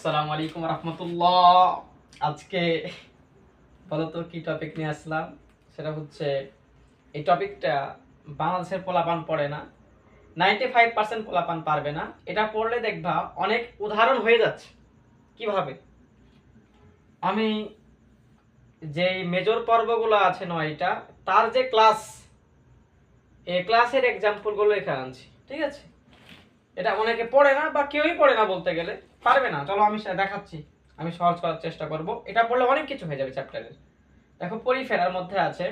আসসালামু আলাইকুম রহমতুল্লাহ। আজকে বলতো কি টপিক নিয়ে আসলাম? সেটা হচ্ছে, এই টপিকটা বাংলাদেশের পোলাপান পড়ে না নাইনটি ফাইভ পার্সেন্ট পোলাপান পারবে না। এটা পড়লে দেখবা অনেক উদাহরণ হয়ে যাচ্ছে। কীভাবে? আমি যে মেজর পর্বগুলো আছে নয়টা, তার যে ক্লাস এই ক্লাসের এক্সাম্পলগুলো এখানে আনছি, ঠিক আছে? এটা অনেকে পড়ে না বা কেউই পড়ে না বলতে গেলে। পারবে না। চলো আমি দেখাচ্ছি। আমি সহজ করার চেষ্টা করব। এটা পড়লে অনেক কিছু হয়ে যাবে চ্যাপ্টারের দেখো পরিফেরার মধ্যে আছে,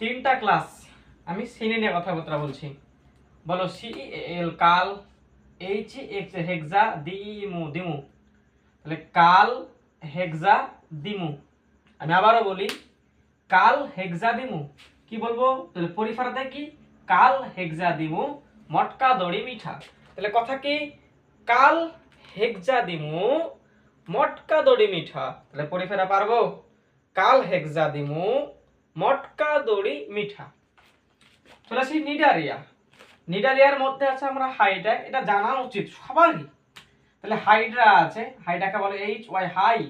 তিনটা ক্লাস আমি সিনে নিয়ে কথাবার্তা বলছি। বলো সি এল কাল এইচ এক্স হেক্সা, দিমু দিমু। তাহলে কাল, হেক্সা, দিমু। আমি আবারও বলি, কাল, হেক্সা, দিমু। কি বলব? তাহলে পরিফেরাতে কি? কাল, হেক্সা, দিমু, মটকা, দড়ি, মিঠা। তাহলে কথা কি? কাল হেক্সা দিমু, মটকা দড়ি মিঠা। তাহলে পরিফেরা পারব? কাল হেক্সা দিমু, মটকা দড়ি মিঠা। চলে আসি নিডারিয়া। নিডারিয়ার মধ্যে আছে আমরা হাইড্রা, এটা জানা উচিত সবারই। তাহলে হাইড্রা আছে, হাইড্রাকে বলে এইচ ওয়াই হাই।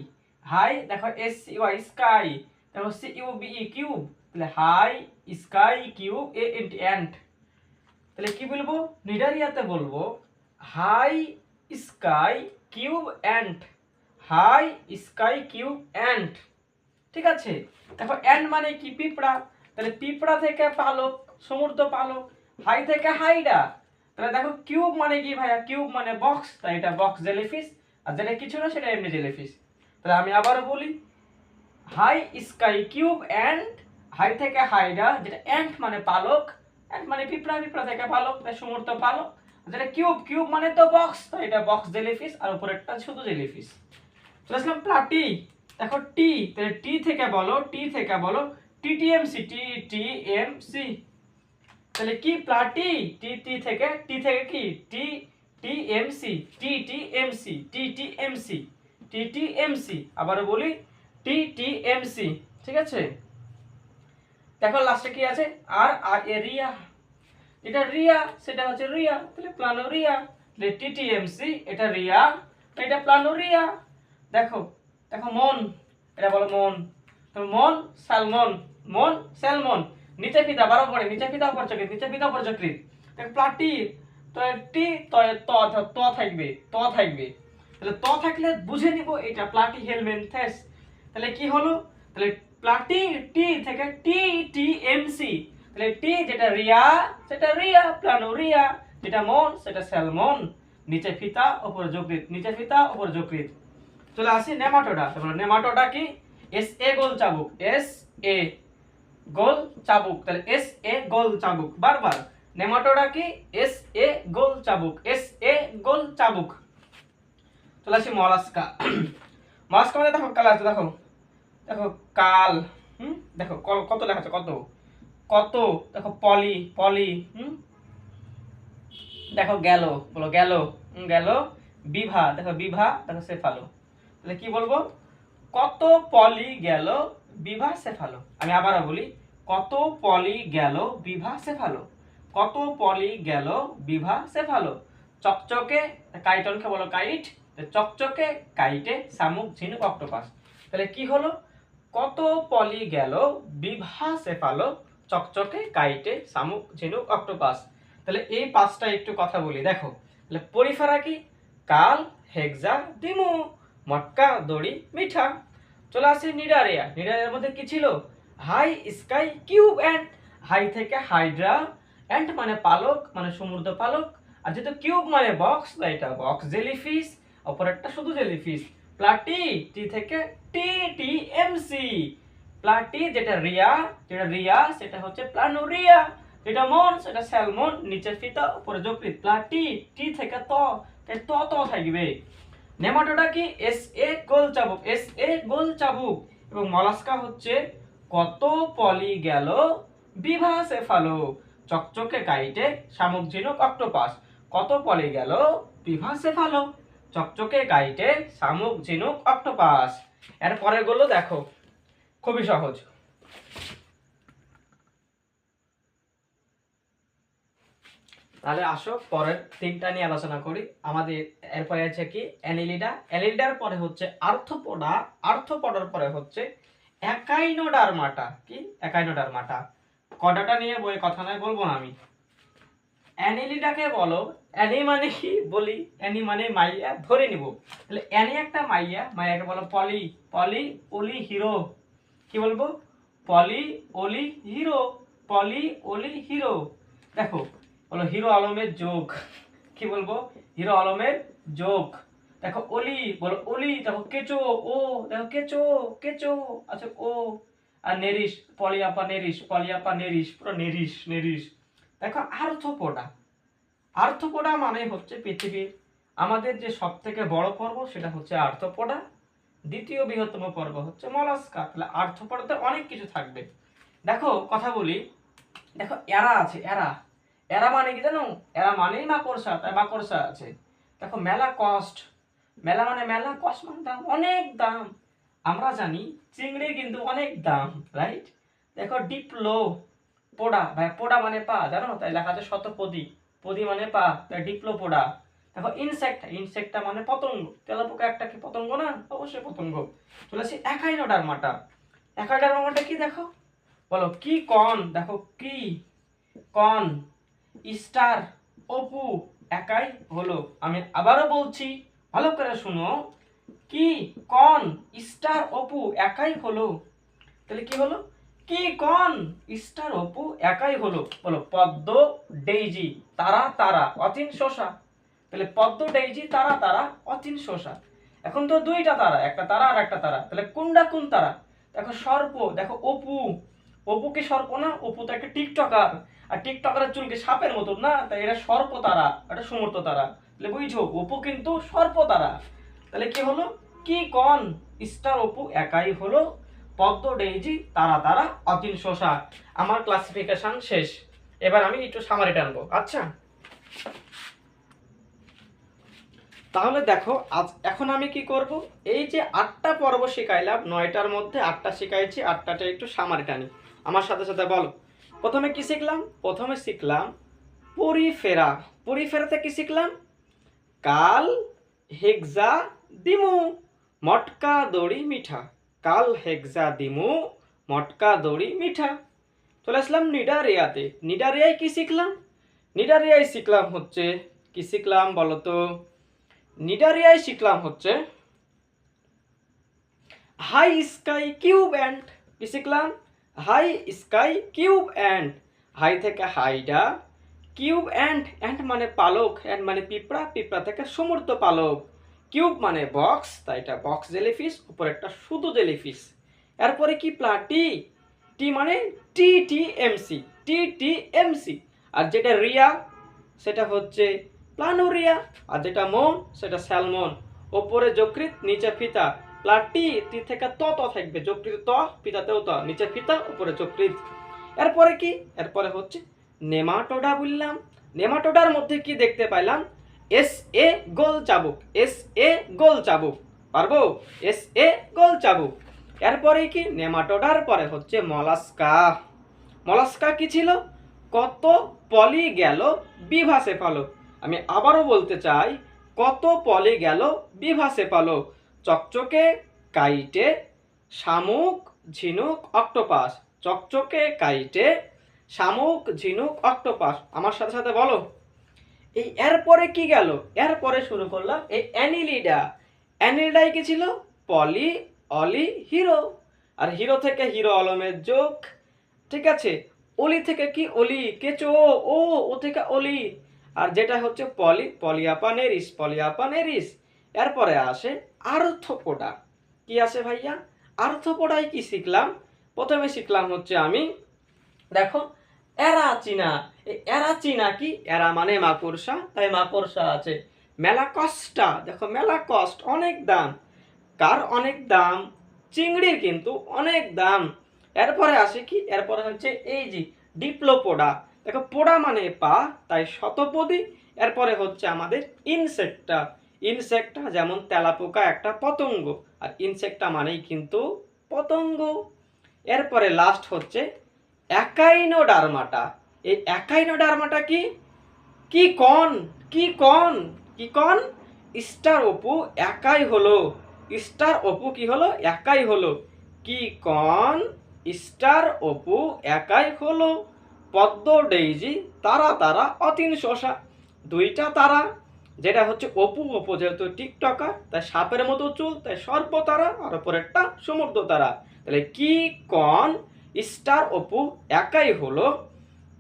হাই, দেখো এস সি ওয়াই স্কাই দেখো C U B E cube তাহলে হাই স্কাই কিউব এ অ্যান্ট তাহলে কি বলব? নিডারিয়াতে বলব hi sky cube ant hi sky cube ant ঠিক আছে? দেখো অ্যান্ট মানে কি? পিঁপড়া। তাহলে পিঁপড়া থেকে পালক, সমুদ্র পালক, হাই থেকে হাইডা তাহলে দেখো কিউব মানে কি ভাইয়া? কিউব মানে বক্স, তাই এটা বক্স জেলিফিশ। আর যেটা কিছু না, সেটা এমনি জেলিফিশ। তাহলে আমি আবারও বলি, high sky cube and, high থেকে হাইডা যেটা অ্যান্ট মানে পালক অ্যান্ট মানে পিঁপড়া পিঁপড়া থেকে পালক, তাই সমুদ্র পালক। যেটা কিউব কিউব মানে তো বক্স তো এটা বক্স জেলিফিশ আর উপরেরটা শুধু জেলিফিশ চলে আসলাম প্লাটি দেখো টি তাহলে টি থেকে বলো টি থেকে বলো টিটিএমসি টি টি এম সি তাহলে কি প্লাটি টি টি থেকে টি থেকে কি? T T M C T T M C T T M C T T M C আবারও বলি টি টি এম সি ঠিক আছে? দেখো লাস্টে কি আছে? আর আর এ রিয়া এটা রিয়া, সেটা হচ্ছে রিয়া, তাহলে প্লানোরিয়া তাহলে টিটিএমসি এটা রিয়া, এটা প্লানোরিয়া দেখো দেখো মন, এটা বলো মন। মন স্যালমন মন, স্যালমন, নিচে ফিদা বারো পড়ে নিচে ফিদা উপর চক্রিত নিচে ফিদা দেখো প্লাটি তো টি, ত ত থাকবে ত থাকবে। তাহলে ত থাকলে বুঝে নিব এটা প্লাটি হেলমেন্থেস তাহলে কি হলো? তাহলে প্লাটি টি থেকে টি টি এম সি তাহলে টি যেটা রিয়া, সেটা রিয়া, প্লানোরিয়া, যেটা মন, সেটা স্যালমন, নিচে ফিতা উপর যকৃত নিচে ফিতা উপর যকৃত চলে আসি নেমাটোডা তারপরে নেমাটোডা কি? এস এ গোল চাবুক এস এ গোল চাবুক, তাহলে এস এ গোল চাবুক, বারবার। নেমাটোডা কি? এস এ গোল চাবুক এস এ গোল চাবুক। চলে আসি মলাস্কা। মলাস্কা মানে দেখো কাল আছে, দেখো। দেখো, কাল, হুম? দেখো, কল- কত লেখা আছে, কত? কত? দেখো পলি পলি, হুম? দেখো গেল, বলো গেল গেল। বিভা, দেখো বিভা, দেখো সেফালো তাহলে কি বলব? কত পলি গেল, বিভা সেফালো আমি আবারও বলি, কত পলি গেল, বিভা সেফালো কত পলি গেল, বিভা সেফালো চকচকে, কাইটনকে বলো কাইট চকচকে, কাইটে, শামুক, ঝিনুক, অক্টোপাস। তাহলে কি হলো? কত পলি গেল, বিভা সেফালো চকচকে, কাইটে, শামুক, ঝিনুক, অক্টোপাস। তাহলে এই পাঁচটা একটু কথা বলি। দেখো, তাহলে পরিফেরা কি? কাল, হেক্সা দিমু মটকা, দড়ি, মিঠা। চলে আসি নিডারিয়া। নিডারিয়ার মধ্যে কি ছিল? Hi sky cube and. Hi থেকে হাইড্রা অ্যান্ড মানে পালক মানে সমুদ্র পালক। আর যেহেতু কিউব মানে বক্স, তাই এটা বক্স জেলিফিশ একটা শুধু জেলিফিশ। প্লাটি, টি থেকে টি টি এম সি। প্লাটি, যেটা রিয়া যেটা রিয়া, সেটা হচ্ছে প্লানোরিয়া। যেটা মন, সেটা স্যালমন, নিচের ফিতা, উপরে যকৃত প্লাটি, টি থেকে ত, তাই ত ত থাকবে। নেমাটোডা কি? এস এ গোল চাবুক। এস এ গোল চাবুক। এবং মলাস্কা হচ্ছে কত পলি গেল? বিভা সেফালো চকচকে কাইটে, শামুক ঝিনুক, অক্টোপাস। কত পলি গেল? বিভা সেফালো চকচকে কাইটে, শামুক ঝিনুক, অক্টোপাস। এর পরেরগুলো দেখো। খুবই সহজ। তাহলে আসো, পরের তিনটা নিয়ে আলোচনা করি। আমাদের এরপরে আছে কি? অ্যানিলিডা। অ্যানিলিডার পরে হচ্ছে আর্থপোডা আর্থপোডার পরে হচ্ছে একাইনোডারমাটা কি? একাইনোডারমাটা কটাটা নিয়ে বই কথা নয়, বলব না আমি। অ্যানিলিডাকে বলো, অ্যানি মানে কি বলি? অ্যানি মানে মাইয়া, ধরে নিব। তাহলে অ্যানি একটা মাইয়া, মাইয়াকে বলো পলি। পলি ওলি হিরো। কি বলব? পলি ওলি হিরো, পলি ওলি হিরো। দেখো, বলো হিরো আলমের যোগ। কি বলব? হিরো আলমের যোগ। দেখো অলি বলো অলি দেখো কেচো, ও, দেখো কেচো কেচো আচ্ছা ও। আর নেরিস পলিয়াপা নেরিস পলিয়াপা নেরিস পুরো নেরিস নেরিস দেখো আর্থপোডা। আর্থপোডা মানে হচ্ছে পৃথিবীর, আমাদের যে সব থেকে বড় পর্ব সেটা হচ্ছে আর্থপোডা। দ্বিতীয় বৃহত্তম পর্ব হচ্ছে মলাস্কা। তাহলে আর্থপোডাতে অনেক কিছু থাকবে। দেখো, কথা বলি। দেখো, এরা আছে, এরা। এরা মানে কি জানো? এরা মানেই মাকড়সা, তাই মাকড়সা আছে। দেখো, মেলা কস্ট মেলা মানে মেলা কস্ট মানে দাম, অনেক দাম। আমরা জানি চিংড়ির কিন্তু অনেক দাম রাইট দেখো ডিপ্লো পোড়া। ভাই, পোড়া মানে পা, জানো? তাই লেখা আছে শতপদী। পদি মানে পা, তাই ডিপ্লো পোড়া। দেখো ইনসেক্ট ইনসেক্টটা মানে পতঙ্গ। তেলাপোকা একটা কি পতঙ্গ না? অবশ্যই পতঙ্গ। চলে আসি একাইনোডারমাটা। একাইনোডারমাটা কি দেখো? বলো কি কন দেখো কি? কন স্টার। অপু। একাই হলো। আমি আবারও বলছি ভালো করে শুনো। কি? কন স্টার অপু একাই হলো। তাহলে কি হলো? কি কন স্টার অপু একাই হলো। বলো পদ্ম ডেইজি তারা তারা অচিন শশা। তাহলে পদ্ম ডেইজি তারা তারা, অচিন শোষা এখন তো দুইটা তারা, একটা তারা আর একটা তারা। তাহলে কোনটা কোন তারা? দেখো সর্প, দেখো অপু। অপু কি সর্প না? অপু তো একটা টিকটকার। আর টিকটকারের চুলকে সাপের মতন না? তাই এটা সর্প তারা, এটা সমর্থ তারা। তাহলে বুঝছ, অপু কিন্তু সর্প তারা। তাহলে কি হলো? কি কন? স্টার অপু একাই হলো। পদ্ম, ডেইজি, তারা তারা অতীন শোষা আমার ক্লাসিফিকেশন শেষ। এবার আমি একটু সামারি টানবো আচ্ছা? তাহলে দেখো, আজ এখন আমি কি করব? এই যে আটটা পর্ব শিখাইলাম, নয়টার মধ্যে আটটা শিখাইছি, আটটাটা একটু সামারি টানি আমার সাথে সাথে বলো। প্রথমে কি শিখলাম? প্রথমে শিখলাম পরিফেরা। পরিফেরাতে কি শিখলাম? কাল হেক্সা দিমু, মটকা দড়ি মিঠা। কাল হেক্সা দিমু, মটকা দড়ি মিঠা। চলে আসলাম নিডারিয়াতে। নিডারিয়ায় কি শিখলাম? নিডারিয়ায় শিখলাম হচ্ছে, কি শিখলাম বলো তো? নিডারিয়ায় শিখলাম হচ্ছে হাই স্কাই কিউব অ্যান্ড কি শিখলাম? High sky cube and high থেকে হাইডা কিউব অ্যান্ড অ্যান্ড মানে পালক অ্যান্ড মানে পিঁপড়া পিঁপড়া থেকে সমুদ্র পালক। কিউব মানে বক্স তাই এটা বক্স জেলিফিশ উপরে একটা শুধু জেলিফিশ এরপরে কি প্লাটি টি মানে টি টি এমসি টি টি এমসি আর যেটা রিয়া, সেটা হচ্ছে প্লানোরিয়া আর যেটা মন সেটা স্যালমন। ওপরে যকৃত নিচে ফিতা। প্লাটি টি থেকে ত ত থাকবে। যকৃত ত, ফিতাতেও ত, নিচে ফিতা, উপরে যকৃত এরপরে কি? এরপরে হচ্ছে নেমাটোডা বললাম। নেমাটোডার মধ্যে কি দেখতে পাইলাম? এস এ গোল চাবুক। এস এ গোল চাবুক। পারব? এস এ গোল চাবুক। এরপরে কি? নেমাটোডার পরে হচ্ছে মলাস্কা। মলাস্কা কি ছিল? কত পলি গেল বিভাসে পালো আমি আবারও বলতে চাই, কত পলি গেল বিভাসে পালো চকচকে, কাইটে, শামুক, ঝিনুক, অক্টোপাস। চকচকে, কাইটে, শামুক, ঝিনুক, অক্টোপাস। আমার সাথে সাথে বলো। এই এরপরে কি গেল? এরপরে শুরু করলাম এই অ্যানিলিডা। অ্যানিলিডাই কি ছিল? পলি, অলি, হিরো। আর হিরো থেকে হিরো অলমের যোগ। ঠিক আছে? অলি থেকে কি অলি? কেচো, ও ও থেকে অলি। আর যেটা হচ্ছে পলি, পলিয়াপানেরিস পলিয়াপানেরিস। এরপরে আসে আর্থপোডা। কি আছে ভাইয়া? আর্থপোডায় কি শিখলাম? প্রথমে শিখলাম হচ্ছে আমি, দেখো এরা চিনা এই এরা চিনা কি? এরা মানে মাকড়সা, তাই মাকড়সা আছে। মেলা কস্টা দেখো মেলা কস্ট অনেক দাম। কার অনেক দাম? চিংড়ির কিন্তু অনেক দাম। এরপরে আসে কি? এরপরে হচ্ছে এই যে ডিপ্লোপোডা। দেখো, পোড়া মানে পা, তাই শতপদী। এরপরে হচ্ছে আমাদের ইনসেক্টটা ইনসেক্টটা যেমন তেলাপোকা একটা পতঙ্গ, আর ইনসেক্টটা মানেই কিন্তু পতঙ্গ। এরপরে লাস্ট হচ্ছে একাইনোডার্মাটা এই একাইনোডার্মাটা কি? কি কন কি কন কি কন স্টার অপু একাই হলো। স্টার অপু কি হলো? একাই হলো। কি কন স্টার অপু একাই হলো। পদ্ম ডেইজি, তারা তারা অতীন শশা। দুইটা তারা, যেটা হচ্ছে অপু অপু যেহেতু টিকটকার, তাই সাপের মতো চুল, তাই সর্প তারা, আর ওপরেরটা সমুদ্র তারা। তাহলে কি কন, স্টার অপু, একাই হলো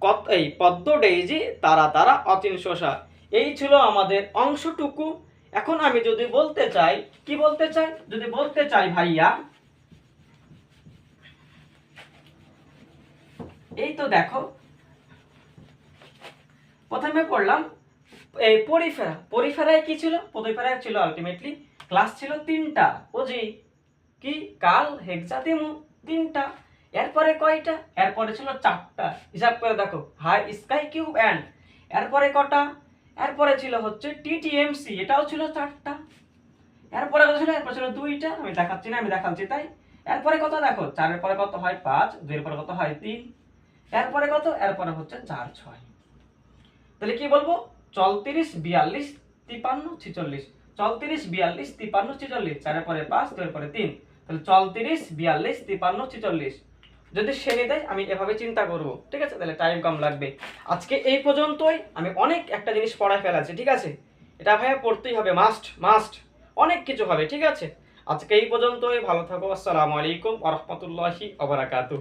কত, এই পদ্ম ডেইজি, তারা তারা অতীন শশা। এই ছিল আমাদের অংশটুকু। এখন আমি যদি বলতে চাই, কি বলতে চাই? যদি বলতে চাই ভাইয়া, এই তো দেখো প্রথমে পড়লাম, এই পরিফেরা। পরিফেরায় কি ছিল? পরিফেরায় ছিল আলটিমেটলি ক্লাস ছিল তিনটা। ওজি, কি, কাল হেক্সাডেমো তিনটা। এরপরে কয়টা? এরপরে ছিল চারটা। হিসাব করে দেখো হাই স্কাই কিউব অ্যান্ড এরপরে কটা? এরপরে ছিল হচ্ছে টিটিএমসি এটাও ছিল চারটা। এরপরে কত ছিল? এরপরে ছিল দুইটা। আমি দেখাচ্ছি না, আমি দেখাচ্ছি তাই। এরপরে কত দেখো? চারের পরে কত হয় পাঁচ, দুইয়ের পরে কত হয় তিন। এরপরে কত? এরপরে হচ্ছে চার, ছয়। তাহলে কি বলব? চলতিরিশ বিয়াল্লিশ তিপান্ন ছিচল্লিশ। চলতিরিশ বিয়াল্লিশ তিপান্ন ছিচল্লিশ। চারের পরে পাঁচ দুইয়ের পরে তিন। তাহলে চলতিরিশ বিয়াল্লিশ তিপান্ন ছিচল্লিশ। যদি শ্রেণি দেয়, আমি এভাবে চিন্তা করব। ঠিক আছে? তাহলে টাইম কম লাগবে। আজকে এই পর্যন্তই। আমি অনেক একটা জিনিস পড়ায় ফেলাছি, ঠিক আছে? এটা ভাইয়া পড়তেই হবে। মাস্ট মাস্ট অনেক কিছু হবে, ঠিক আছে? আজকে এই পর্যন্তই। ভালো থাকো। আসসালামু আলাইকুম আ রহমতুল্লাহি আবরাকাতু